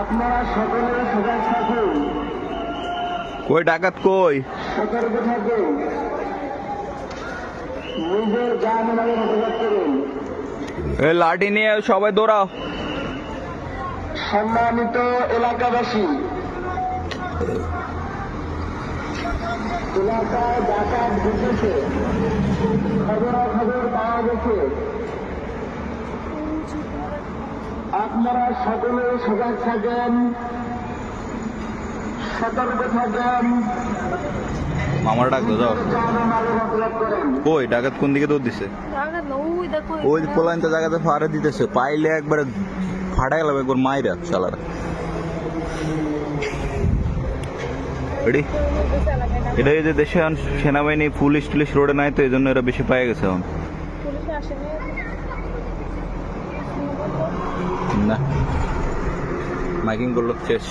আপনারা সকলে সজাগ থাকুন। কই ডাকাত কই? সতর্ক থাকুন। নিজের যান মালে হেফাজত করুন। এ লাঠি নিয়ে সবাই দৌড়াও। সম্মানিত এলাকাবাসী এলাকায় ডাকাত ঢুকেছে। খবরাখবর পাওয়া গেছে। আপনারা সকলে সজাগ থাকেন সতর্ক থাকেন। মামার ডাক দো যাও। কই ডাকাত কোন দিকে দৌড় দিছে? ওই পোলাইনটা জায়গাতে ফাড়ে দিতেছে পাইলে একবারে ফাটাই গেলাম একবার মাইরা শালারা রেডি এটা এই যে দেশে এখন সেনাবাহিনী পুলিশ টুলিশ রোডে নাই তো এই জন্য এরা বেশি পাই গেছে এখন। পুলিশ আসেনি। না। মাইকিং করল শেষ।